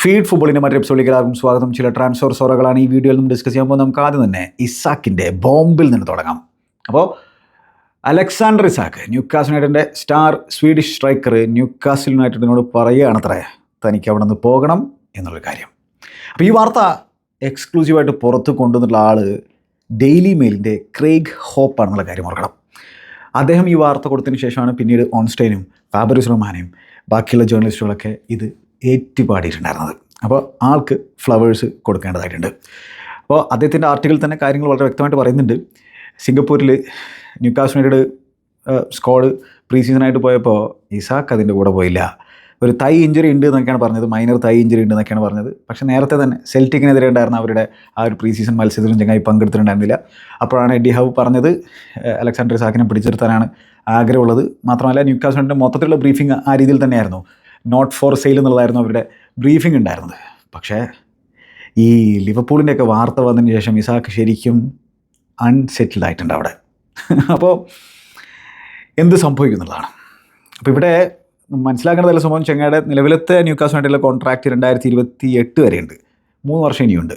Feed ഫുട്ബോളിന്റെ മറ്റൊരു എപ്പിസോഡിലേക്ക് എല്ലാവർക്കും സ്വാഗതം. ചില ട്രാൻസ്ഫർ സോറകളാണ് ഈ വീഡിയോയിൽ നിന്ന് ഡിസ്കസ് ചെയ്യാൻ നമുക്ക് ആദ്യം തന്നെ ഇസാക്കിന്റെ ബോംബിൽ നിന്ന് തുടങ്ങാം. അപ്പോൾ അലക്സാണ്ടർ ഇസാക്ക് ന്യൂക്കാസ് യുണൈറ്റഡിന്റെ സ്റ്റാർ സ്വീഡിഷ് സ്ട്രൈക്കർ ന്യൂക്കാസ് യുണൈറ്റഡിനോട് പറയുകയാണത്രേ തനിക്ക് അവിടെ നിന്ന് പോകണം എന്നുള്ള കാര്യം. അപ്പോൾ ഈ വാർത്ത എക്സ്ക്ലൂസീവായിട്ട് പുറത്ത് കൊണ്ടുവന്നുള്ള ആൾ ഡെയിലി മെയിലിന്റെ ക്രേഗ് ഹോപ്പ് ആണെന്നുള്ള കാര്യം ഓർക്കണം. അദ്ദേഹം ഈ വാർത്ത കൊടുത്തതിന് ശേഷമാണ് പിന്നീട് ഓൺസ്റ്റൈനും ഫാബറിസ് റഹ്മാനെയും ബാക്കിയുള്ള ജേർണലിസ്റ്റുകളൊക്കെ ഇത് ഏറ്റുപാടിയിട്ടുണ്ടായിരുന്നത്. അപ്പോൾ ആൾക്ക് ഫ്ലവേഴ്സ് കൊടുക്കേണ്ടതായിട്ടുണ്ട്. അപ്പോൾ അദ്ദേഹത്തിന്റെ ആർട്ടിക്കിൾ തന്നെ കാര്യങ്ങൾ വളരെ വ്യക്തമായിട്ട് പറയുന്നുണ്ട്. സിംഗപ്പൂരിൽ ന്യൂക്കാസ് യുണൈറ്റഡ് സ്ക്വാഡ് പ്രീ സീസണായിട്ട് പോയപ്പോൾ ഇസാക്ക് അതിന്റെ കൂടെ പോയില്ല. ഒരു തൈ ഇഞ്ചുറി ഉണ്ട് എന്നൊക്കെയാണ് പറഞ്ഞത്. മൈനർ തൈ ഇഞ്ചുറി ഉണ്ട് എന്നൊക്കെയാണ് പറഞ്ഞത്. പക്ഷേ നേരത്തെ തന്നെ സെൽറ്റിക്കിനെതിരെ ഉണ്ടായിരുന്ന അവരുടെ ആ ഒരു പ്രീ സീസൺ മത്സരത്തിലും ചങ്ങായി പങ്കെടുത്തിട്ടുണ്ടായിരുന്നില്ല. അപ്പോഴാണ് എഡി ഹവ് പറഞ്ഞത് അലക്സാണ്ടർ ഇസാക്കിനെ പിടിച്ചെടുത്താനാണ് ആഗ്രഹമുള്ളത്. മാത്രമല്ല ന്യൂക്കാസ് യുണൈറ്റഡിന്റെ മൊത്തത്തിലുള്ള ബ്രീഫിംഗ് ആ രീതിയിൽ തന്നെയായിരുന്നു. നോട്ട് ഫോർ സെയിൽ എന്നുള്ളതായിരുന്നു അവരുടെ ബ്രീഫിംഗ് ഉണ്ടായിരുന്നത്. പക്ഷേ ഈ ലിവർപൂളിന്റെയൊക്കെ വാർത്ത വന്നതിന് ശേഷം ഇസാക്ക് ശരിക്കും അൺസെറ്റിൽഡ് ആയിട്ടുണ്ട് അവിടെ. അപ്പോൾ എന്ത് സംഭവിക്കുന്നുള്ളതാണ്? അപ്പോൾ ഇവിടെ മനസ്സിലാക്കേണ്ടതല്ല സംഭവം ചെങ്ങയുടെ നിലവിലത്തെ ന്യൂക്കാസ് വേണ്ടിയുള്ള കോൺട്രാക്റ്റ് രണ്ടായിരത്തി ഇരുപത്തി എട്ട് വരെയുണ്ട്. മൂന്ന് വർഷം ഇനിയുണ്ട്.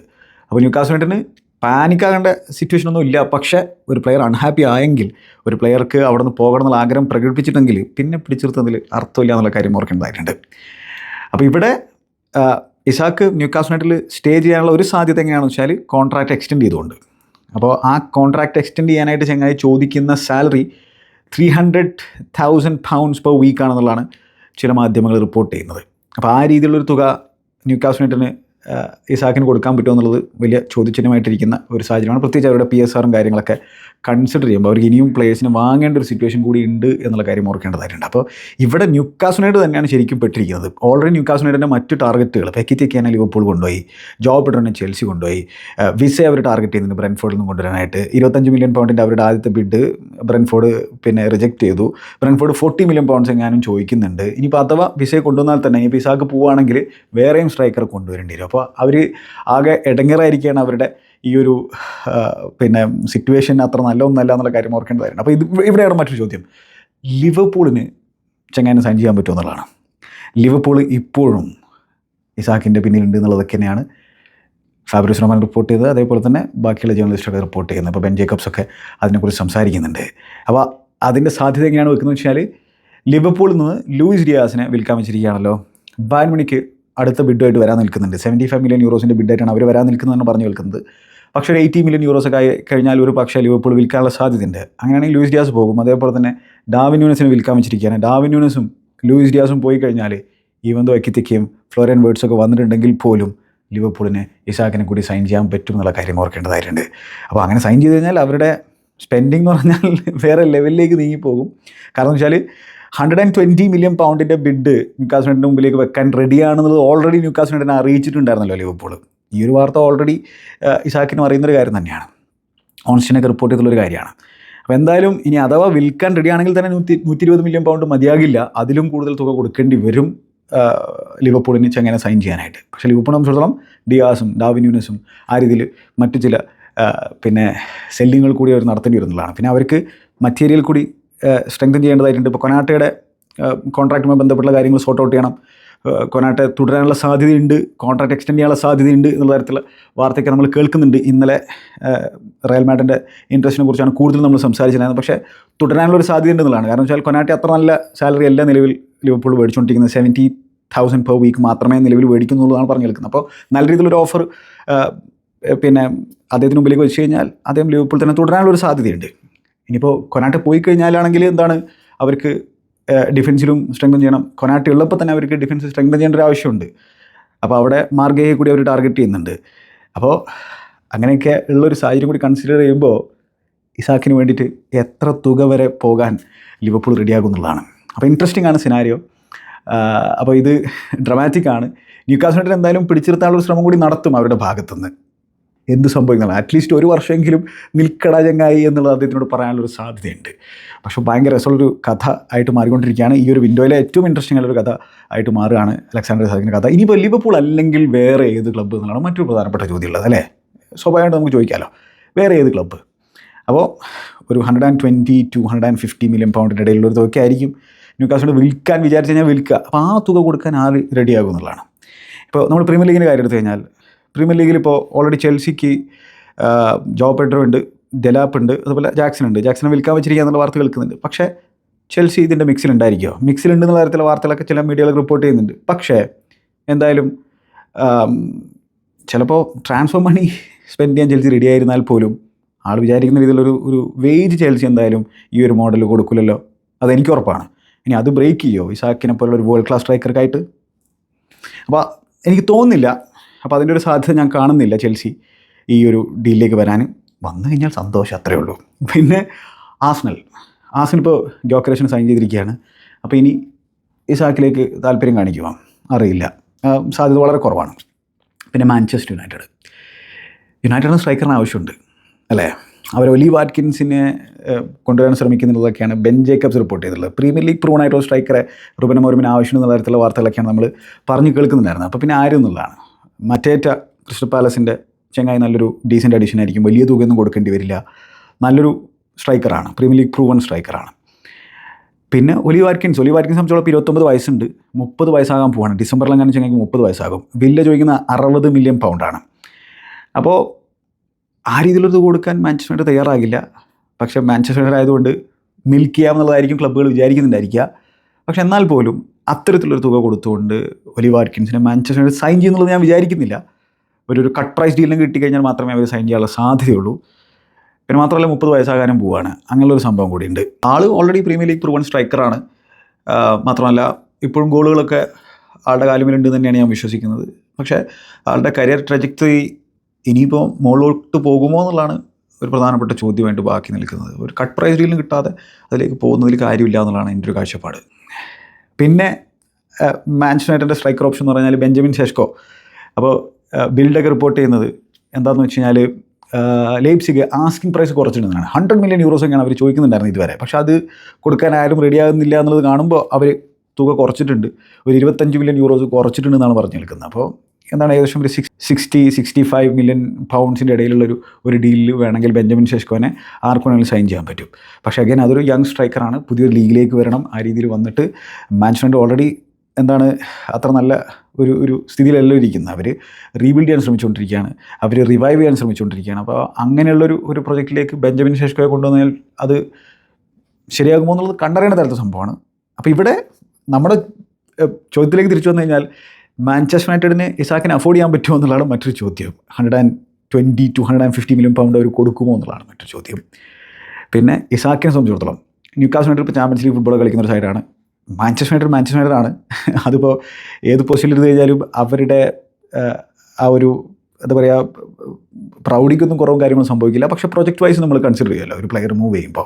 അപ്പോൾ ന്യൂക്കാസ് യുണൈറ്റഡിന് പാനിക്കാകേണ്ട സിറ്റുവേഷൻ ഒന്നും ഇല്ല. പക്ഷേ ഒരു പ്ലെയർ അൺഹാപ്പി ആയെങ്കിൽ ഒരു പ്ലെയർക്ക് അവിടെ നിന്ന് പോകണം എന്നുള്ള ആഗ്രഹം പ്രകടിപ്പിച്ചിട്ടെങ്കിൽ പിന്നെ പിടിച്ചിരുത്തുന്നതിൽ അർത്ഥമില്ല എന്നുള്ള കാര്യം ഓർക്കേണ്ടതായിട്ടുണ്ട്. അപ്പോൾ ഇവിടെ ഇസാക്ക് ന്യൂക്കാസ് നൈറ്റിൽ സ്റ്റേ ചെയ്യാനുള്ള ഒരു സാധ്യത എങ്ങനെയാണെന്ന് വെച്ചാൽ കോൺട്രാക്റ്റ് എക്സ്റ്റെൻഡ് ചെയ്തുകൊണ്ട്. അപ്പോൾ ആ കോൺട്രാക്റ്റ് എക്സ്റ്റെൻഡ് ചെയ്യാനായിട്ട് ചങ്ങായി ചോദിക്കുന്ന salary three hundred thousand pounds per വീക്കാണെന്നുള്ളതാണ് ചില മാധ്യമങ്ങൾ റിപ്പോർട്ട് ചെയ്യുന്നത്. അപ്പോൾ ആ രീതിയിലുള്ളൊരു തുക ന്യൂക്കാസ് യുണൈറ്റഡിന് ആ, ഇസാക്കിന് കൊടുക്കാൻ പറ്റുമോ എന്നുള്ളത് വലിയ ചോദ്യചിഹ്നമായിട്ടിരിക്കുന്ന ഒരു സാഹചര്യമാണ്. പ്രത്യേകിച്ച് അവരുടെ പി എസ് ആറും കാര്യങ്ങളൊക്കെ കൺസിഡർ ചെയ്യുമ്പോൾ അവർക്ക് ഇനിയും പ്ലേയേഴ്സിന് വാങ്ങേണ്ട ഒരു സിറ്റുവേഷൻ കൂടി ഉണ്ട് എന്നുള്ള കാര്യം ഓർക്കേണ്ടതായിട്ടുണ്ട് അപ്പോൾ ഇവിടെ ന്യൂക്കാസുനേഡ് തന്നെയാണ് ശരിക്കും പെട്ടിരിക്കുന്നത്. ഓൾറെഡി ന്യൂക്കാസുനേഡിന്റെ മറ്റു ടാർഗറ്റുകൾ പെക്കിറ്റൊക്കെയാണ് ലിവർപൂൾ കൊണ്ടുപോയി ജോബ് ചെൽസി കൊണ്ടുപോയി വിസയെ അവർ ടാർഗറ്റ് ചെയ്യുന്നുണ്ട് ബ്രൻഫോർഡിൽ നിന്ന് കൊണ്ടുവരാനായിട്ട്. ഇരുപത്തഞ്ച് മില്യൺ പൗണ്ടിന്റെ അവരുടെ ആദ്യത്തെ ബിഡ് ബ്രൻഫോർഡ് പിന്നെ റിജക്റ്റ് ചെയ്തു. ബ്രൻഫോർഡ് ഫോർട്ടി മില്യൺ പൗണ്ട്സ് എങ്ങാനും ചോദിക്കുന്നുണ്ട്. ഇനിയിപ്പോൾ അഥവാ വിസയെ കൊണ്ടുവന്നാൽ തന്നെ ഇനിയിപ്പോൾ ഇസാക്ക് പോവുകയാണെങ്കിൽ വേറെയും സ്ട്രൈക്കർ കൊണ്ടുവരേണ്ടി വരും. അപ്പോൾ അവർ ആകെ ഇടങ്ങേറായിരിക്കുകയാണ് അവരുടെ ഈ ഒരു പിന്നെ സിറ്റുവേഷൻ അത്ര നല്ല ഒന്നല്ല എന്നുള്ള കാര്യം ഓർക്കേണ്ടതായിരുന്നു. അപ്പോൾ ഇത് ഇവിടെയാണ് മറ്റൊരു ചോദ്യം. ലിവർപൂളിന് ചങ്ങാനെ സൈൻ ചെയ്യാൻ പറ്റുമോ എന്നുള്ളതാണ്. ലിവർപൂൾ ഇപ്പോഴും ഇസാക്കിന്റെ പിന്നിലുണ്ട് എന്നുള്ളതൊക്കെ തന്നെയാണ് ഫാബ്രിസ് റഹ്മാൻ റിപ്പോർട്ട് ചെയ്തത്. അതേപോലെ തന്നെ ബാക്കിയുള്ള ജേർണലിസ്റ്റൊക്കെ റിപ്പോർട്ട് ചെയ്യുന്നത്. അപ്പോൾ ബെൻ ജേക്കബ്സ് ഒക്കെ അതിനെക്കുറിച്ച് സംസാരിക്കുന്നുണ്ട്. അപ്പോൾ അതിന്റെ സാധ്യത എങ്ങനെയാണ് വെക്കുന്നത് വെച്ചാൽ ലിവർപൂളിൽ നിന്ന് ലൂയിസ് ഡിയാസിനെ വിൽക്കാൻ വെച്ചിരിക്കുകയാണല്ലോ. ബാൻ മണിക്ക് അടുത്ത ബിഡുമായിട്ട് വരാൻ നിൽക്കുന്നുണ്ട്. സെവന്റി ഫൈവ് മില്യൺ യൂറോസിന്റെ ബിഡായിട്ടാണ് അവർ വരാൻ നിൽക്കുന്നതെന്ന് പറഞ്ഞു നിൽക്കുന്നത് പക്ഷേ ഒരു എയ്റ്റി മില്യൺ യൂറോസ് ഒക്കെ കഴിഞ്ഞാൽ ഒരു പക്ഷേ ലിവർപൂൾ വിൽക്കാനുള്ള സാധ്യതയുണ്ട്. അങ്ങനെയാണെങ്കിൽ ലൂയിസ് ഡിയാസ് പോകും. അതേപോലെ തന്നെ ഡാവിൻ യൂണിസിന് വിൽക്കാൻ വെച്ചിരിക്കുകയാണ്. ഡാവിൻ ന്യൂനസും ലൂയിസ് ഡിയാസും പോയി കഴിഞ്ഞാൽ ഈവന്തോ എക്കിത്തിക്കയും ഫ്ലോറിയൻ വേർഡ്സ് ഒക്കെ വന്നിട്ടുണ്ടെങ്കിൽ പോലും ലിവർപൂളിന് ഇസാക്കിനെ കൂടി സൈൻ ചെയ്യാൻ പറ്റും എന്നുള്ള കാര്യം ഓർക്കേണ്ടതായിട്ടുണ്ട്. അപ്പോൾ അങ്ങനെ സൈൻ ചെയ്ത് കഴിഞ്ഞാൽ അവരുടെ സ്പെൻഡിങ് എന്ന് പറഞ്ഞാൽ വേറെ ലെവലിലേക്ക് നീങ്ങിപ്പോകും കാരണം വെച്ചാൽ ഹൺഡ്രഡ് ആൻഡ് ട്വന്റി മില്യൺ പൗണ്ടിന്റെ ബിഡ് ന്യൂക്കാസ് യുണൈറ്റഡിന്റെ മുമ്പിലേക്ക് വെക്കാൻ റെഡിയാണെന്നുള്ളത് ഓൾറെഡി ന്യൂക്കാസ് യുണൈറ്റഡിനെ അറിയിച്ചിട്ടുണ്ടായിരുന്നല്ലോ ലിവർപൂൾ ഈ ഒരു വാർത്ത ഓൾറെഡി ഇസാക്കിനും അറിയുന്നൊരു കാര്യം തന്നെയാണ്. ഓൺസ്റ്റിനൊക്കെ റിപ്പോർട്ട് ചെയ്തിട്ടുള്ളൊരു കാര്യമാണ്. അപ്പോൾ എന്തായാലും ഇനി അഥവാ വിൽക്കാൻ റെഡിയാണെങ്കിൽ തന്നെ നൂറ്റി നൂറ്റി ഇരുപത് മില്യൺ പൗണ്ട് മതിയാകില്ല. അതിലും കൂടുതൽ തുക കൊടുക്കേണ്ടി വരും ലിവർപൂളിന് ചെങ്ങനെ സൈൻ ചെയ്യാനായിട്ട്. പക്ഷേ ലിവർപൂളിനെ സംബന്ധിച്ചിടത്തോളം ഡിയാസും ഡാവിന്യൂനസും ആ രീതിയിൽ മറ്റു ചില പിന്നെ സെല്ലിങ്ങൾ കൂടി അവർ നടത്തേണ്ടി വരുന്നതാണ്. പിന്നെ അവർക്ക് മറ്റീരിയൽ കൂടി സ്ട്രെങ്തൻ ചെയ്യേണ്ടതായിട്ടുണ്ട്. ഇപ്പോൾ കൊനാട്ടയുടെ കോൺട്രാക്റ്റുമായി ബന്ധപ്പെട്ടുള്ള കാര്യങ്ങൾ സോർട്ട് ഔട്ട് ചെയ്യണം. കൊനാട്ടെ തുടരാനുള്ള സാധ്യതയുണ്ട് കോൺട്രാക്ട് എക്സ്റ്റെൻഡ് ചെയ്യാനുള്ള സാധ്യതയുണ്ട് എന്നുള്ള തരത്തിലുള്ള വാർത്തയൊക്കെ നമ്മൾ കേൾക്കുന്നുണ്ട്. ഇന്നലെ റയൽ മാഡിന്റെ ഇൻട്രസ്റ്റിനെ കുറിച്ചാണ് കൂടുതൽ നമ്മൾ സംസാരിച്ചിരുന്നത്. പക്ഷേ തുടരാനുള്ള ഒരു സാധ്യത ഉണ്ടെന്നുള്ളതാണ് കാരണം വെച്ചാൽ കൊനാട്ടെ അത്ര നല്ല സാലറി അല്ല നിലവിൽ ലിവർപൂൾ മേടിച്ചുകൊണ്ടിരിക്കുന്നത്. സെവന്റി തൗസൻഡ് പെർ വീക്ക് മാത്രമേ നിലവിൽ മേടിക്കുന്നുള്ളതാണ് പറഞ്ഞു കേൾക്കുന്നത്. അപ്പോൾ നല്ല രീതിയിലൊരു ഓഫർ പിന്നെ അദ്ദേഹത്തിന് മുമ്പിലേക്ക് വെച്ച് കഴിഞ്ഞാൽ അദ്ദേഹം ലിവർപൂൾ തന്നെ തുടരാനുള്ള ഒരു സാധ്യതയുണ്ട്. ഇനിയിപ്പോൾ കൊനാട്ടെ പോയി കഴിഞ്ഞാലാണെങ്കിൽ എന്താണ് അവർക്ക് ഡിഫൻസിലും സ്ട്രെങ്തൻ ചെയ്യണം. കൊനാട്ടി ഉള്ളപ്പോൾ തന്നെ അവർക്ക് ഡിഫൻസ് സ്ട്രെങ്തൻ ചെയ്യേണ്ട ഒരു ആവശ്യമുണ്ട്. അപ്പോൾ അവിടെ മാർഗയെ കൂടി അവർ ടാർഗറ്റ് ചെയ്യുന്നുണ്ട്. അപ്പോൾ അങ്ങനെയൊക്കെ ഉള്ളൊരു സാഹചര്യം കൂടി കൺസിഡർ ചെയ്യുമ്പോൾ ഇസാക്കിന് വേണ്ടിയിട്ട് എത്ര തുക വരെ പോകാൻ ലിവർപൂൾ റെഡിയാകും എന്നുള്ളതാണ്. അപ്പോൾ ഇൻട്രസ്റ്റിംഗ് ആണ് സിനാരിയോ അപ്പോൾ ഇത് ഡ്രമാറ്റിക് ആണ്. ന്യൂക്കാസ് എന്തായാലും പിടിച്ചിരുത്താനുള്ള ശ്രമം കൂടി നടത്തും അവരുടെ ഭാഗത്തുനിന്ന്. എന്ത് സംഭവിക്കണം? അറ്റ്ലീസ്റ്റ് ഒരു വർഷമെങ്കിലും നിൽക്കട ചങ്ങായി എന്നുള്ളത് അദ്ദേഹത്തിനോട് പറയാനുള്ളൊരു സാധ്യതയുണ്ട്. പക്ഷേ ഭയങ്കര രസമുള്ളൊരു കഥ ആയിട്ട് മാറിക്കൊണ്ടിരിക്കുകയാണ്. ഈ ഒരു വിൻഡോയിലെ ഏറ്റവും ഇൻട്രസ്റ്റിംഗ് ആയിട്ടുള്ള കഥ ആയിട്ട് മാറുകയാണ് അലക്സാണ്ടർ സാഹിന്റെ കഥ. ഇനിയിപ്പോൾ ലിവർപൂൾ അല്ലെങ്കിൽ വേറെ ഏത് ക്ലബ്ബ് എന്നുള്ളതാണ് മറ്റൊരു പ്രധാനപ്പെട്ട ചോദ്യമുള്ളത് അല്ലേ? സ്വാഭാവികമായിട്ട് നമുക്ക് ചോദിക്കാമല്ലോ വേറെ ഏത് ക്ലബ്ബ് അപ്പോൾ ഒരു hundred and twenty to hundred and fifty million പൗണ്ടിന്റെ ഇടയിലുള്ള ഒരു തുകയായിരിക്കും ന്യൂക്കാസിനോട് വിൽക്കാൻ വിചാരിച്ചു കഴിഞ്ഞാൽ വിൽക്കുക. അപ്പോൾ ആ തുക കൊടുക്കാൻ ആര് റെഡിയാകും എന്നുള്ളതാണ്. ഇപ്പോൾ നമ്മൾ പ്രീമിയർ ലീഗിന്റെ കാര്യം എടുത്തു കഴിഞ്ഞാൽ പ്രീമിയർ ലീഗിൽ ഇപ്പോൾ ഓൾറെഡി ചെൽസിക്ക് ജോ പെഡ്രോ ഉണ്ട് ദലാപ്പ് ഉണ്ട് അതുപോലെ ജാക്സൺ ഉണ്ട്. ജാക്സനെ വിൽക്കാൻ വെച്ചിരിക്കുക എന്നുള്ള വാർത്ത കേൾക്കുന്നുണ്ട്. പക്ഷേ ചെൽസി ഇതിന്റെ മിക്സിൽ ഉണ്ടായിരിക്കുമോ മിക്സിലുണ്ടെന്നുള്ള തരത്തിലുള്ള വാർത്തകളൊക്കെ ചില മീഡിയകൾ റിപ്പോർട്ട് ചെയ്യുന്നുണ്ട്. പക്ഷേ എന്തായാലും ചിലപ്പോൾ ട്രാൻസ്ഫർ മണി സ്പെൻഡ് ചെയ്യാൻ ചെൽസി റെഡി ആയിരുന്നാൽ പോലും ആൾ വിചാരിക്കുന്ന രീതിയിലൊരു ഒരു വേജ് ചെൽസി എന്തായാലും ഈ ഒരു മോഡൽ കൊടുക്കില്ലല്ലോ. അതെനിക്ക് ഉറപ്പാണ്. ഇനി അത് ബ്രേക്ക് ചെയ്യുമോ ഇസാക്കിനെ പോലുള്ള ഒരു വേൾഡ് ക്ലാസ് സ്ട്രൈക്കർക്കായിട്ട് അപ്പോൾ എനിക്ക് തോന്നുന്നില്ല അപ്പോൾ അതിന്റെ ഒരു സാധ്യത ഞാൻ കാണുന്നില്ല ചെൽസി ഈ ഒരു ഡീലിലേക്ക് വരാൻ. വന്നു കഴിഞ്ഞാൽ സന്തോഷം അത്രയേ ഉള്ളൂ. പിന്നെ ആസ്നൽ. ആസ്നൽ ഇപ്പോൾ ജോക്കറേഷൻ സൈൻ ചെയ്തിരിക്കുകയാണ്. അപ്പോൾ ഇനി ഇസാക്കിലേക്ക് താല്പര്യം കാണിക്കുമോ അറിയില്ല. സാധ്യത വളരെ കുറവാണ്. പിന്നെ മാഞ്ചസ്റ്റർ യുണൈറ്റഡ്. യുണൈറ്റഡിന് സ്ട്രൈക്കറിന് ആവശ്യമുണ്ട് അല്ലേ? അവർ ഒലി വാറ്റ്കിൻസിനെ കൊണ്ടുവരാൻ ശ്രമിക്കുന്നുള്ളതൊക്കെയാണ് ബെൻ ജേക്കബ്സ് റിപ്പോർട്ട് ചെയ്തിട്ടുള്ളത്. പ്രീമിയർ ലീഗ് പ്രൂണായിട്ടുള്ള സ്ട്രൈക്കറെ റുബൻ മോർമിന് ആവശ്യമെന്നുള്ള തരത്തിലുള്ള വാർത്തകളൊക്കെയാണ് നമ്മൾ പറഞ്ഞു കേൾക്കുന്നുണ്ടായിരുന്നത്. അപ്പോൾ പിന്നെ ആരും എന്നുള്ളതാണ്. മറ്റേറ്റ ക്രിസ്റ്റൽ പാലസിന്റെ ചെങ്ങായി നല്ലൊരു ഡീസന്റ് അഡീഷൻ ആയിരിക്കും. വലിയ തുകയൊന്നും കൊടുക്കേണ്ടി വരില്ല. നല്ലൊരു സ്ട്രൈക്കറാണ് പ്രീമിയർ ലീഗ് പ്രൂവൺ സ്ട്രൈക്കറാണ് പിന്നെ ഒലി വാർക്കിൻസ് ഒലി വാർക്കിൻസ് സംബന്ധിച്ചോളം ഇരുപത്തൊമ്പത് വയസ്സുണ്ട്. മുപ്പത് വയസ്സാകാൻ പോവാണ്. ഡിസംബറിൽ അങ്ങനെ ചെങ്ങായി മുപ്പത് വയസ്സാകും. വില്ല ചോദിക്കുന്ന അറുപത് മില്യൺ പൗണ്ടാണ് അപ്പോൾ ആ രീതിയിലൊരു കൊടുക്കാൻ മാഞ്ചസ്റ്റർ തയ്യാറാകില്ല. പക്ഷേ മാഞ്ചസ്റ്റർ ആയതുകൊണ്ട് മിൽക്ക് ചെയ്യാമെന്നുള്ളതായിരിക്കും ക്ലബ്ബുകൾ വിചാരിക്കുന്നുണ്ടായിരിക്കുക. പക്ഷെ എന്നാൽ പോലും അത്തരത്തിലൊരു തുക കൊടുത്തുകൊണ്ട് ഒലി വാറ്റ്കിൻസിനെ മാഞ്ചസ്റ്റർ സൈൻ ചെയ്യുന്നുള്ളത് ഞാൻ വിചാരിക്കുന്നില്ല. ഒരു ഒരു കട്ട് പ്രൈസ് ഡീലിനും കിട്ടിക്കഴിഞ്ഞാൽ മാത്രമേ അവർ സൈൻ ചെയ്യാനുള്ള സാധ്യതയുള്ളൂ. പിന്നെ മാത്രമല്ല മുപ്പത് വയസ്സാകാനും പോവാണ്. അങ്ങനെയുള്ളൊരു സംഭവം കൂടിയുണ്ട് ആൾ ഓൾറെഡി പ്രീമിയർ ലീഗ് പ്രൂവൺ സ്ട്രൈക്കറാണ് മാത്രമല്ല ഇപ്പോഴും ഗോളുകളൊക്കെ ആളുടെ കാലുമിലുണ്ട് തന്നെയാണ് ഞാൻ വിശ്വസിക്കുന്നത്. പക്ഷേ ആളുടെ കരിയർ ട്രജക്ടറി ഇനിയിപ്പോൾ മുകളിലോട്ട് പോകുമോ എന്നുള്ളതാണ് ഒരു പ്രധാനപ്പെട്ട ചോദ്യമായിട്ട് ബാക്കി നിൽക്കുന്നത്. ഒരു കട്ട് പ്രൈസ് ഡീലിനും കിട്ടാതെ അതിലേക്ക് പോകുന്നതിൽ കാര്യമില്ല എന്നുള്ളതാണ് എന്റെ ഒരു കാഴ്ചപ്പാട്. പിന്നെ യുണൈറ്റഡിന്റെ സ്ട്രൈക്കർ ഓപ്ഷൻ എന്ന് പറഞ്ഞാൽ ബെഞ്ചമിൻ ശേഷ്കോ അപ്പോൾ ബിൽഡൊക്കെ റിപ്പോർട്ട് ചെയ്യുന്നത് എന്താണെന്ന് വെച്ച് കഴിഞ്ഞാൽ ലേപ്സിക്ക് ആസ്കിംഗ് പ്രൈസ് കുറച്ചിട്ടുണ്ടെന്നാണ് ഹൺഡ്രഡ് മില്യൺ യൂറോസ് ഒക്കെയാണ് അവർ ചോദിക്കുന്നുണ്ടായിരുന്നു ഇതുവരെ. പക്ഷേ അത് കൊടുക്കാൻ ആരും റെഡിയാകുന്നില്ല എന്നുള്ളത് കാണുമ്പോൾ അവർ തുക കുറച്ചിട്ടുണ്ട്. ഒരു ഇരുപത്തഞ്ച് മില്യൺ യൂറോസ് കുറച്ചിട്ടുണ്ടെന്നാണ് പറഞ്ഞു നിൽക്കുന്നത് അപ്പോൾ എന്താണ് ഏകദേശം ഒരു six sixty sixty five million പൗണ്ട്സിന്റെ ഇടയിലുള്ള ഒരു ഒരു ഡീലിൽ വേണമെങ്കിൽ ബെഞ്ചമിൻ ശേഷ്കോനെ ആർക്കു വേണമെങ്കിലും സൈൻ ചെയ്യാൻ പറ്റും. പക്ഷേ അഗൈൻ അതൊരു യങ് സ്ട്രൈക്കറാണ് പുതിയൊരു ലീഗിലേക്ക് വരണം. ആ രീതിയിൽ വന്നിട്ട് മാൻഷന്റെ ഓൾറെഡി എന്താണ് അത്ര നല്ല ഒരു ഒരു സ്ഥിതിയിലല്ല ഇരിക്കുന്നത്. അവർ റീബിൽഡ് ചെയ്യാൻ ശ്രമിച്ചുകൊണ്ടിരിക്കുകയാണ്. അവർ റിവൈവ് ചെയ്യാൻ ശ്രമിച്ചുകൊണ്ടിരിക്കുകയാണ്. അപ്പോൾ അങ്ങനെയുള്ളൊരു ഒരു പ്രൊജക്റ്റിലേക്ക് ബെഞ്ചമിൻ ശേഷ്കോയെ കൊണ്ടുവന്നാൽ അത് ശരിയാകുമോ എന്നുള്ളത് കണ്ടറിയേണ്ട തരത്തെ സംഭവമാണ്. അപ്പോൾ ഇവിടെ നമ്മുടെ ചോദ്യത്തിലേക്ക് തിരിച്ചു വന്നു കഴിഞ്ഞാൽ മാഞ്ചസ്റ്റർ യുണൈറ്റഡിന് ഇസാക്കിനെ അഫോർഡ് ചെയ്യാൻ പറ്റുമോ എന്നുള്ളതാണ് മറ്റൊരു ചോദ്യം. Hundred and twenty to hundred and fifty million pound അവർ കൊടുക്കുമോ എന്നുള്ളതാണ് മറ്റൊരു ചോദ്യം. പിന്നെ ഇസാക്കിനെ സംബന്ധിച്ചിടത്തോളം ന്യൂക്കാസ് യുണൈറ്റഡ് ഇപ്പോൾ ചാമ്പ്യൻസ് ലീഗ് ഫുട്ബോൾ കളിക്കുന്ന ഒരു സൈഡാണ് മാഞ്ചസ്റ്റർ യുണൈറ്റഡ് മാഞ്ചസ്റ്റർ യുണൈറ്റഡ് ആണ്. അതിപ്പോൾ ഏത് പൊസിഷനിൽ ഇരുന്ന് കഴിഞ്ഞാലും അവരുടെ ആ ഒരു എന്താ പറയുക പ്രൗഢിക്കൊന്നും കുറവും കാര്യങ്ങളും സംഭവിക്കില്ല. പക്ഷേ പ്രൊജക്ട് വൈസ് നമ്മൾ കൺസിഡർ ചെയ്യുമല്ലോ ഒരു പ്ലെയർ മൂവ് ചെയ്യുമ്പോൾ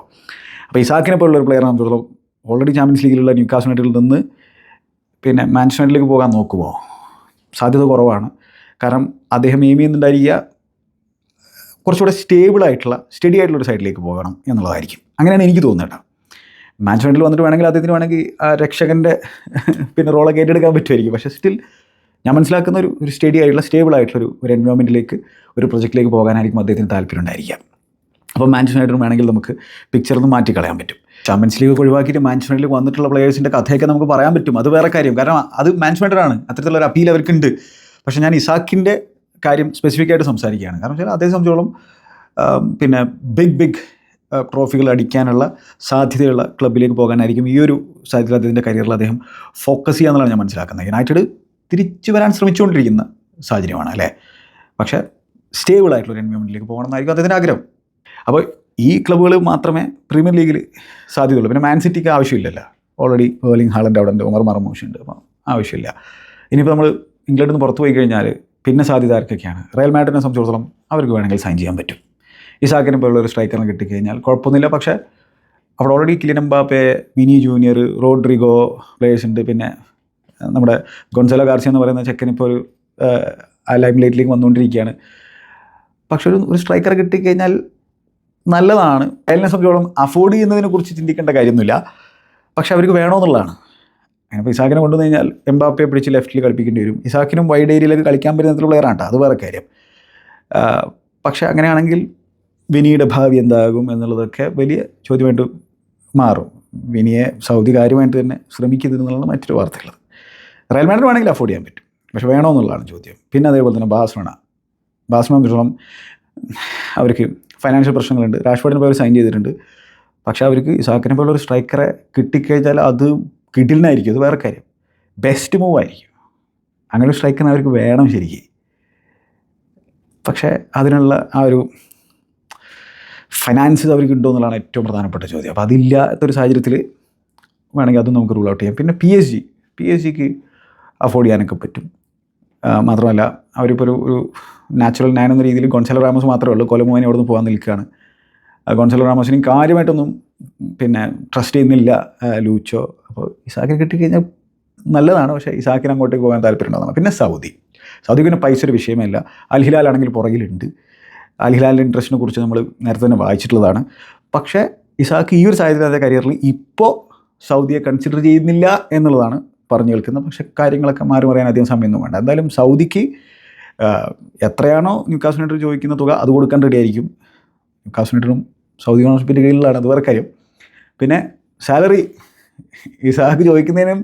അപ്പോൾ ഇസാക്കിനെ പോലുള്ള ഒരു പ്ലെയർ സംബന്ധിച്ചിടത്തോളം ഓൾറെഡി ചാമ്പ്യൻസ് ലീഗിലുള്ള ന്യൂക്കാസ് യുണൈറ്റഡിൽ നിന്ന് പിന്നെ മാനേജ്മെന്റിലേക്ക് പോകാൻ നോക്കുമോ സാധ്യത കുറവാണ്. കാരണം അദ്ദേഹം എയിം ചെയ്യുന്നുണ്ടായിരിക്കുക കുറച്ചുകൂടെ സ്റ്റേബിൾ ആയിട്ടുള്ള സ്റ്റഡി ആയിട്ടുള്ള ഒരു സൈഡിലേക്ക് പോകണം എന്നുള്ളതായിരിക്കും. അങ്ങനെയാണ് എനിക്ക് തോന്നുന്നത് കേട്ടോ. വന്നിട്ട് വേണമെങ്കിൽ അദ്ദേഹത്തിന് വേണമെങ്കിൽ ആ രക്ഷകന്റെ പിന്നെ റോളൊക്കെ ഏറ്റെടുക്കാൻ പറ്റുമായിരിക്കും. പക്ഷേ സ്റ്റിൽ ഞാൻ മനസ്സിലാക്കുന്ന ഒരു ഒരു സ്റ്റഡി ആയിട്ടുള്ള സ്റ്റേബിൾ ആയിട്ടുള്ള ഒരു എൻവയോൺമെന്റിലേക്ക് ഒരു പ്രൊജക്റ്റിലേക്ക് പോകാനായിരിക്കും അദ്ദേഹത്തിന് താല്പര്യം ഉണ്ടായിരിക്കാം അപ്പോൾ യുണൈറ്റഡ് വേണമെങ്കിൽ നമുക്ക് പിക്ചർ ഒന്ന് മാറ്റിക്കളയാൻ പറ്റും. ചാമ്പ്യൻസ് ലീഗ് ഒഴിവാക്കിയിട്ട് മാഞ്ചസ്റ്റർ വന്നിട്ടുള്ള പ്ലേയേഴ്സിന്റെ കഥയൊക്കെ നമുക്ക് പറയാൻ പറ്റും. അത് വേറെ കാര്യം. കാരണം അത് ആണ്. അത്തരത്തിലുള്ള ഒരു അപ്പീൽ അവർക്കുണ്ട്. പക്ഷേ ഞാൻ ഇസാക്കിന്റെ കാര്യം സ്പെസിഫിക് ആയിട്ട് സംസാരിക്കുകയാണ്. കാരണം വെച്ചാൽ അതേ സംബന്ധിച്ചോളം പിന്നെ ബിഗ് ബിഗ് ട്രോഫികൾ അടിക്കാനുള്ള സാധ്യതയുള്ള ക്ലബിലേക്ക് പോകാനായിരിക്കും ഈ ഒരു സാധ്യത അദ്ദേഹത്തിന്റെ കരിയറിൽ അദ്ദേഹം ഫോക്കസ് ചെയ്യാന്നുള്ളതാണ് ഞാൻ മനസ്സിലാക്കുന്നത്. യുണൈറ്റഡ് തിരിച്ചു വരാൻ ശ്രമിച്ചുകൊണ്ടിരിക്കുന്ന സാഹചര്യമാണ് അല്ലേ? പക്ഷേ സ്റ്റേബിൾ ആയിട്ടുള്ള ഒരു എൻവയോൺമെന്റിലേക്ക് പോകണം എന്നായിരിക്കും അദ്ദേഹത്തിന്റെ ആഗ്രഹം. അപ്പോൾ ഈ ക്ലബ്ബുകൾ മാത്രമേ പ്രീമിയർ ലീഗിൽ സാധ്യതയുള്ളൂ. പിന്നെ മാൻ സിറ്റിക്ക് ആവശ്യമില്ലല്ലോ. ഓൾറെഡി വേർലിംഗ് ഹാളന്റെ അവിടെ ഉണ്ട് ഉമർ മറമൂഷ് ഉണ്ട് അപ്പോൾ ആവശ്യമില്ല. ഇനിയിപ്പോൾ നമ്മൾ ഇംഗ്ലണ്ടിൽ നിന്ന് പുറത്തു പോയി കഴിഞ്ഞാൽ പിന്നെ സാധ്യത ആർക്കൊക്കെയാണ്? റയൽ മാഡ്രിനെ സംബന്ധിച്ചിടത്തോളം അവർക്ക് വേണമെങ്കിൽ സൈൻ ചെയ്യാൻ പറ്റും. ഇസാക്കിനെ പോലുള്ള ഒരു സ്ട്രൈക്കറിനെ കിട്ടിക്കഴിഞ്ഞാൽ കുഴപ്പമൊന്നുമില്ല. പക്ഷേ അവിടെ already Kylian Mbappe Vini Junior Rodrygo players ഉണ്ട്. പിന്നെ നമ്മുടെ ഗൊൻസലോ ഗാർസിയ എന്ന് പറയുന്ന ചെക്കനിപ്പോൾ ഒരു ലൈം ലൈറ്റിലേക്ക് വന്നുകൊണ്ടിരിക്കുകയാണ്. പക്ഷെ ഒരു ഒരു സ്ട്രൈക്കറെ കിട്ടിക്കഴിഞ്ഞാൽ നല്ലതാണ്. അയലിനെ സംബന്ധിച്ചോളം അഫോർഡ് ചെയ്യുന്നതിനെ കുറിച്ച് ചിന്തിക്കേണ്ട കാര്യമൊന്നുമില്ല. പക്ഷെ അവർക്ക് വേണമെന്നുള്ളതാണ് അങ്ങനെ ഇപ്പോൾ ഇസാക്കിനെ കൊണ്ടുവന്നു കഴിഞ്ഞാൽ എംബാപ്പയെ പിടിച്ച് ലെഫ്റ്റിൽ കളിപ്പിക്കേണ്ടി വരും. ഇസാക്കിനും വൈഡ് ഏരിയയിലേക്ക് കളിക്കാൻ പറ്റുന്ന പ്ലെയറാണ് കേട്ടോ അത് വേറെ കാര്യം. പക്ഷേ അങ്ങനെയാണെങ്കിൽ വിനിയുടെ ഭാവി എന്താകും എന്നുള്ളതൊക്കെ വലിയ ചോദ്യമായിട്ട് മാറും. വിനിയെ സൗദി കാര്യമായിട്ട് തന്നെ ശ്രമിക്കുന്നതെന്നുള്ളതാണ് മറ്റൊരു വാർത്തകൾ റയൽ മാഡ്രിഡ് വേണമെങ്കിൽ അഫോർഡ് ചെയ്യാൻ പറ്റും. പക്ഷെ വേണമെന്നുള്ളതാണ് ചോദ്യം. പിന്നെ അതേപോലെ തന്നെ ബാസ്മണ ബാസ്മണ സംബന്ധിച്ചോളം അവർക്ക് ഫൈനാൻഷ്യൽ പ്രശ്നങ്ങളുണ്ട്. രാഷ്ട്രീയത്തിന് പോലെ സൈൻ ചെയ്തിട്ടുണ്ട്. പക്ഷേ അവർക്ക് ഇസാക്കിനെ പോലുള്ള ഒരു സ്ട്രൈക്കറെ കിട്ടിക്കഴിഞ്ഞാൽ അത് കിടിലിനായിരിക്കും. അത് വേറെ കാര്യം. ബെസ്റ്റ് മൂവ് ആയിരിക്കും. അങ്ങനെ ഒരു സ്ട്രൈക്കറിന് അവർക്ക് വേണം ശരിക്കും. പക്ഷേ അതിനുള്ള ആ ഒരു ഫൈനാൻസ് അവർക്ക് ഉണ്ടോ എന്നുള്ളതാണ് ഏറ്റവും പ്രധാനപ്പെട്ട ചോദ്യം. അപ്പോൾ അതില്ലാത്തൊരു സാഹചര്യത്തിൽ വേണമെങ്കിൽ അതും നമുക്ക് റൂൾ ഔട്ട് ചെയ്യാം. പിന്നെ P S G P S ജിക്ക് അഫോർഡ് ചെയ്യാനൊക്കെ പറ്റും. മാത്രമല്ല അവരിപ്പോൾ ഒരു ഒരു നാച്ചുറൽ നയൻ എന്ന രീതിയിൽ ഗോൺസലോ റാമോസ് മാത്രമേ ഉള്ളൂ. കൊലമോനെ നിന്ന് പോകാൻ നിൽക്കുകയാണ്. ഗോൺസലോ റാമോസിനും കാര്യമായിട്ടൊന്നും പിന്നെ ട്രസ്റ്റ് ചെയ്യുന്നില്ല ലൂച്ചോ. അപ്പോൾ ഇസാക്കിനെ കിട്ടിക്കഴിഞ്ഞാൽ നല്ലതാണ്. പക്ഷേ ഇസാക്കിന് അങ്ങോട്ടേക്ക് പോകാൻ താല്പര്യമുണ്ടാകുന്നതാണ് പിന്നെ സൗദി. സൗദി പിന്നെ പൈസ ഒരു വിഷയമല്ല. അൽഹിലാലാണെങ്കിൽ പുറകിലുണ്ട്. അൽഹിലാലിന്റെ ഇൻട്രസ്റ്റിനെ കുറിച്ച് നമ്മൾ നേരത്തെ തന്നെ വായിച്ചിട്ടുള്ളതാണ്. പക്ഷേ ഇസാക്ക് ഈ ഒരു സാഹചര്യത്തിന്റെ കരിയറിൽ ഇപ്പോൾ സൗദിയെ കൺസിഡർ ചെയ്യുന്നില്ല എന്നുള്ളതാണ് പറഞ്ഞു കേൾക്കുന്നത് പക്ഷെ കാര്യങ്ങളൊക്കെ മാറി പറയാൻ അധികം സമയമൊന്നും വേണ്ട. എന്തായാലും സൗദിക്ക് എത്രയാണോ ന്യൂക്കാസ് യുണൈറ്റഡ് ചോദിക്കുന്ന തുക അത് കൊടുക്കാൻ റെഡി ആയിരിക്കും. ന്യൂക്കാസ് യുണൈറ്റഡും സൗദി ഓണർഷിപ്പിന്റെ കീഴിലാണ് അത് വേറെ കാര്യം. പിന്നെ സാലറി ഇസാക്ക് ചോദിക്കുന്നതിനും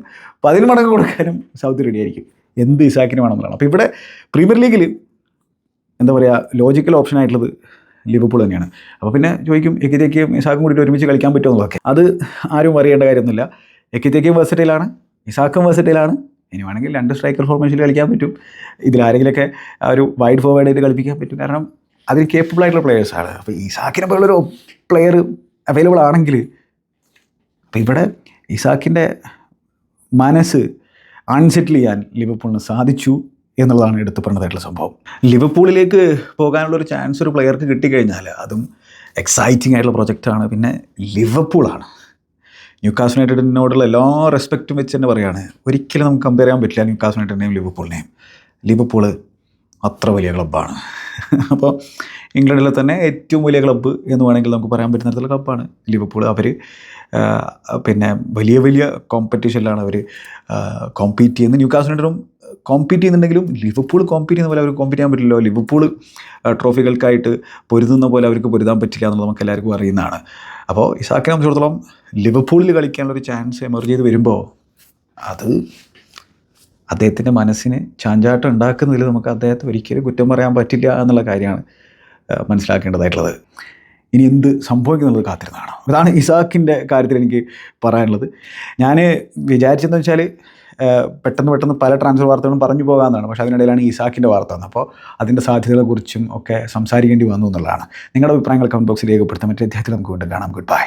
പതിന് മടങ്ങ് കൊടുക്കാനും സൗദി റെഡി ആയിരിക്കും. എന്ത് ഇസാക്കിന് വേണമെന്നുള്ളതാണ്. അപ്പോൾ ഇവിടെ പ്രീമിയർ ലീഗിൽ എന്താ പറയുക ലോജിക്കൽ ഓപ്ഷൻ ആയിട്ടുള്ളത് ലിവർപൂൾ തന്നെയാണ്. അപ്പോൾ പിന്നെ ചോദിക്കും എക്കിത്തേക്കും ഇസാക്കും കൂടിയിട്ട് ഒരുമിച്ച് കളിക്കാൻ പറ്റുമോ എന്നുള്ളതൊക്കെ. അത് ആരും അറിയേണ്ട കാര്യമൊന്നുമില്ല. എക്കിത്തേക്കും വേഴ്സറ്റൈലാണ് ഇസാക്കും വേഴ്സറ്റൈലാണ് ഇനി വേണമെങ്കിൽ രണ്ട് സ്ട്രൈക്കർ ഫോർമേഷനിൽ കളിക്കാൻ പറ്റും. ഇതിലാരെങ്കിലൊക്കെ ഒരു വൈഡ് ഫോർവേഡ് ആയിട്ട് കളിപ്പിക്കാൻ പറ്റും. കാരണം അതിന് കേപ്പബിൾ ആയിട്ടുള്ള പ്ലെയേഴ്സാണ് അപ്പോൾ ഇസാക്കിനെ പോലുള്ളൊരു പ്ലെയർ അവൈലബിൾ ആണെങ്കിൽ അപ്പോൾ ഇവിടെ ഇസാക്കിന്റെ മനസ്സ് അൺസെറ്റിൽ ചെയ്യാൻ ലിവർപൂളിന് സാധിച്ചു എന്നുള്ളതാണ് എടുത്തു പറഞ്ഞതായിട്ടുള്ള സംഭവം. പോകാനുള്ള ഒരു ചാൻസ് ഒരു പ്ലെയർക്ക് കിട്ടിക്കഴിഞ്ഞാൽ അതും എക്സൈറ്റിംഗ് ആയിട്ടുള്ള പ്രൊജക്റ്റാണ് പിന്നെ ലിവർപൂളാണ് ന്യൂക്കാസ് യുണൈറ്റഡിനോടുള്ള എല്ലാ റെസ്പെക്റ്റും വെച്ച് തന്നെ പറയുകയാണ് ഒരിക്കലും നമുക്ക് കമ്പയർ ചെയ്യാൻ പറ്റില്ല ന്യൂക്കാസ് യുണൈറ്റഡിനെയും ലിവർപൂളിനെയും. ലിവർപൂൾ അത്ര വലിയ ക്ലബ്ബാണ് അപ്പോൾ ഇംഗ്ലണ്ടിലെ തന്നെ ഏറ്റവും വലിയ ക്ലബ്ബ് എന്ന് വേണമെങ്കിൽ നമുക്ക് പറയാൻ പറ്റുന്ന തരത്തിലുള്ള ക്ലബ്ബാണ് ലിവർപൂൾ അവർ പിന്നെ വലിയ വലിയ കോമ്പറ്റീഷനിലാണ് അവർ കോമ്പീറ്റ് ചെയ്യുന്നത്. ന്യൂക്കാസ് യുണൈറ്റഡും കോമ്പീറ്റ് ചെയ്യുന്നുണ്ടെങ്കിലും ലിവർപൂൾ കോമ്പീറ്റ് ചെയ്യുന്ന പോലെ അവർ കോമ്പീറ്റ് ചെയ്യാൻ പറ്റില്ലല്ലോ. ലിവർപൂൾ ട്രോഫികൾക്കായിട്ട് പൊരുതുന്ന പോലെ അവർക്ക് പൊരുതാൻ പറ്റില്ല എന്നുള്ളത് നമുക്ക് എല്ലാവർക്കും അറിയുന്നതാണ്. അപ്പോൾ ഇസാക്കിനെ സംബന്ധിച്ചിടത്തോളം ലിവർപൂളിൽ കളിക്കാനുള്ളൊരു ചാൻസ് എമർജ് ചെയ്ത് വരുമ്പോൾ അത് അദ്ദേഹത്തിന്റെ മനസ്സിന് ചാഞ്ചാട്ടം ഉണ്ടാക്കുന്നതിൽ നമുക്ക് അദ്ദേഹത്തെ ഒരിക്കലും കുറ്റം പറയാൻ പറ്റില്ല എന്നുള്ള കാര്യമാണ് മനസ്സിലാക്കേണ്ടതായിട്ടുള്ളത്. ഇനി എന്ത് സംഭവിക്കുന്നുള്ളത് കാത്തിരുന്നതാണ് അതാണ് ഇസാക്കിന്റെ കാര്യത്തിൽ എനിക്ക് പറയാനുള്ളത്. ഞാൻ വിചാരിച്ചതെന്ന് വെച്ചാൽ പെട്ടെന്ന് പെട്ടെന്ന് പല ട്രാൻസ്ഫർ വാർത്തകളും പറഞ്ഞു പോകാമെന്നാണ് പക്ഷേ അതിനിടയിലാണ് ഇസാക്കിന്റെ വാർത്ത വന്നത്. അപ്പോൾ അതിന്റെ സാധ്യതകളെക്കുറിച്ചും ഒക്കെ സംസാരിക്കേണ്ടി വന്നു എന്നുള്ളതാണ്. നിങ്ങളുടെ അഭിപ്രായങ്ങൾ കമന്റ് ബോക്സിൽ രേഖപ്പെടുത്താൻ മറ്റേ അദ്ദേഹത്തിൽ നമുക്ക് വീണ്ടും കാണാം. Good bye